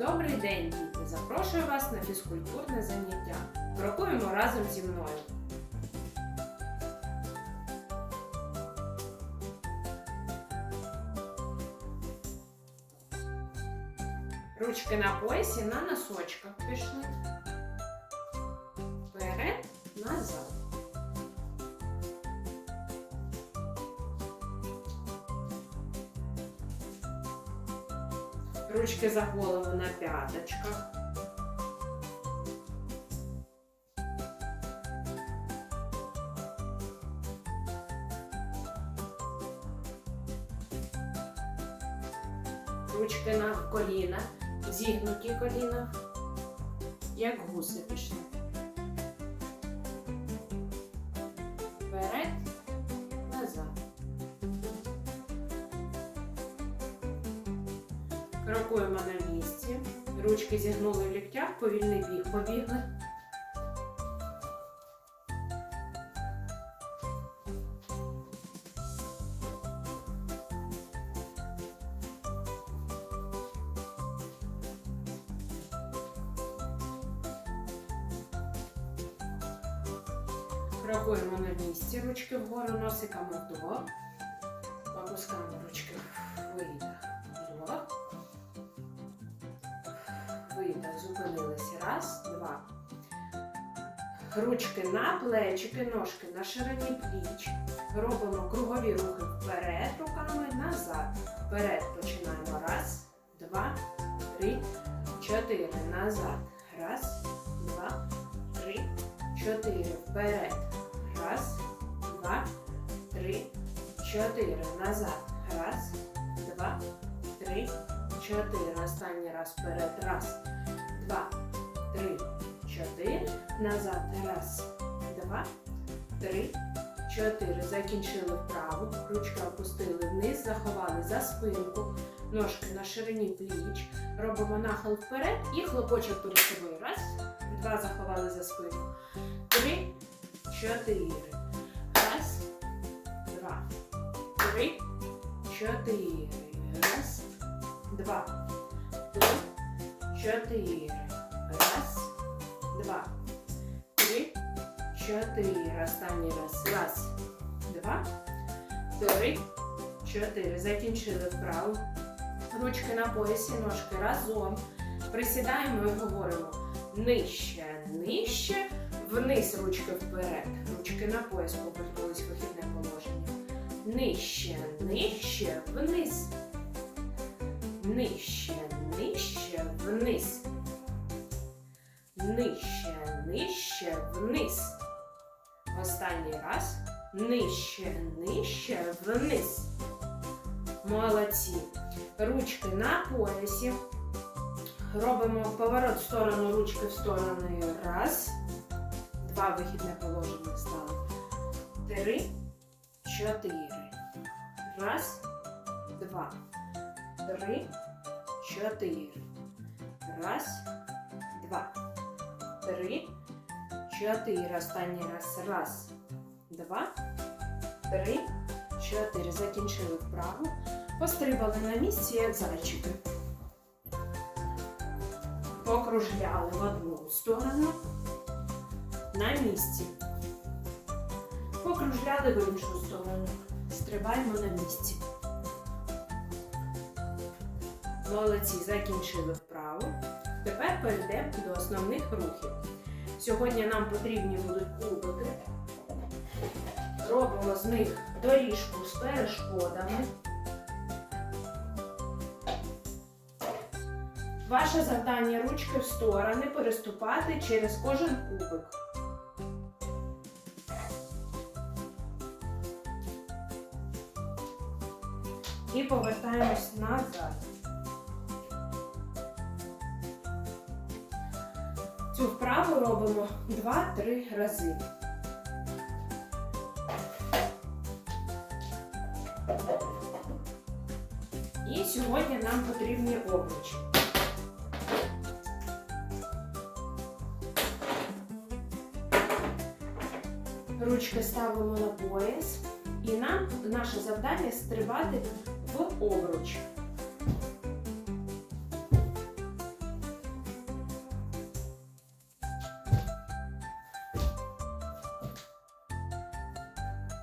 Добрий день, діти! Запрошую вас на фізкультурне заняття. Крокуємо разом зі мною. Ручки на поясі на носочках пішли. Вперед, назад. Ручки за голову на п'яточках. Ручки на коліна, зігнуті коліна, як гуси пішли. Крокуємо на місці. Ручки зігнули в ліктях, повільний біг побігли. Крокуємо на місці, ручки вгору, носиками вдох. Опускаємо ручки видих. Вдох. Зупинилися. Раз, два. Ручки на плечики, ножки на ширині пліч. Робимо кругові рухи вперед, руками назад. Вперед починаємо. Раз, два, три, чотири. Назад. Раз, два, три, чотири. Вперед. Раз, два, три, чотири. Назад. Раз, два, три, чотири. Останній раз вперед. Раз, два, три, чотири. Назад. Раз, два, три, чотири. Закінчили вправу. Ручки опустили вниз, заховали за спинку. Ножки на ширині пліч. Робимо нахил вперед і хлопочок перед собою. Раз, два заховали за спину. Три, чотири. Раз, два, три, чотири. Раз, два, чотири. Раз, два, три, чотири. Останній раз. Раз, два, три, чотири. Закінчили вправу. Ручки на поясі, ножки разом. Присідаємо і говоримо нижче, нижче, вниз ручки вперед. Ручки на пояс повернулись вихідне положення. Нижче, нижче, вниз. Нижче, нижче, вниз. Нижче, нижче, вниз. Останній раз. Нижче, нижче, вниз. Молодці. Ручки на поясі. Робимо поворот в сторону ручки в сторону. Раз. Два вихідне положення стало. Три, чотири. Раз, два. Три, чотири. Раз, два. Три, чотири. Останній раз. Раз, два, три, чотири. Закінчили вправу. Пострибали на місці, як зайчики. Покружляли в одну сторону на місці. Покружляли в іншу сторону. Стрибаємо на місці. Молодці, закінчили вправу. Тепер перейдемо до основних рухів. Сьогодні нам потрібні будуть кубики. Робимо з них доріжку з перешкодами. Ваше завдання ручки в сторони переступати через кожен кубик. І повертаємось назад. Цю вправу робимо 2-3 рази. І сьогодні нам потрібні обручі. Ручки ставимо на пояс, і нам наше завдання стрибати в обруч.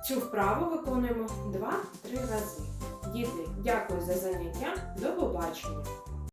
Цю вправу виконуємо 2-3 рази. Діти, дякую за заняття. До побачення!